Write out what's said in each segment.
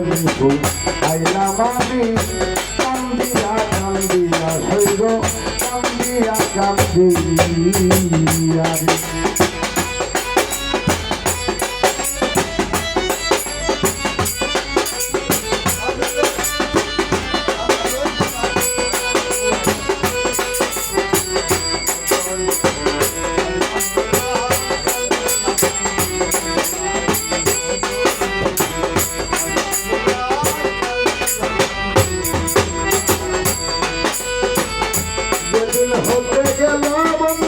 রজনী আইলাম আমি কান্দিয়া কান্দিয়া শৈব কান্দিয়া কান্দিয়া যেদিন হতে গেল বন্ধু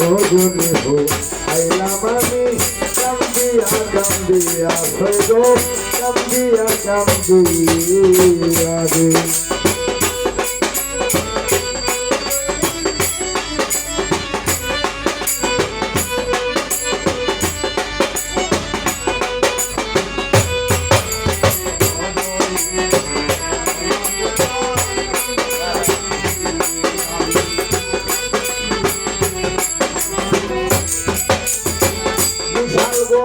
রজনী হো আইলাম আমি কান্দিয়া কান্দিয়া হইল কান্দিয়া কান্দিয়া রে বিশাল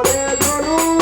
করে গরু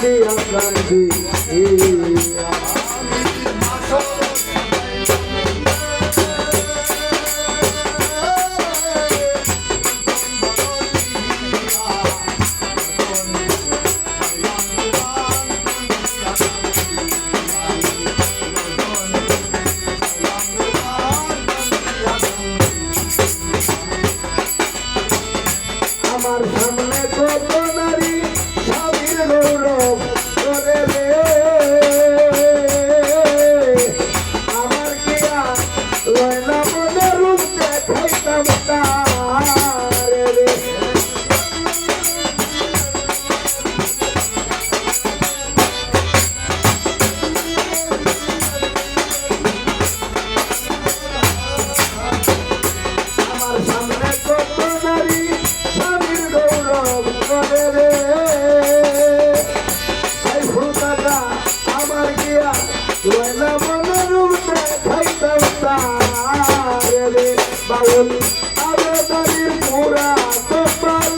শৈল কান্দিয়া কান্দিয়া আমার সামনে কত নারী আমার কি আর রয় না মনে রূপ দেখাইতাম তারে বাউল আবেদনির পুরা কপাল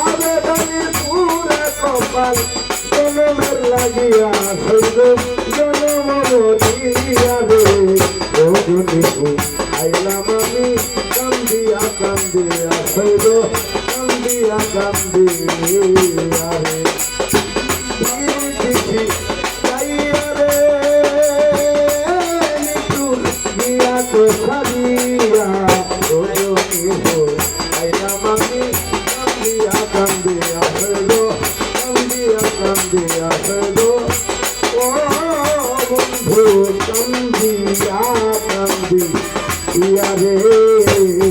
আবেদনির পুরা কপাল, জনমের লাগিয়া সৈব জনম দিয়া রে ও জনিকু আইলাম আমি, কান্দিয়া কান্দিয়া সৈব কান্দিয়া কান্দিয়া রে দেখি ইয়া রে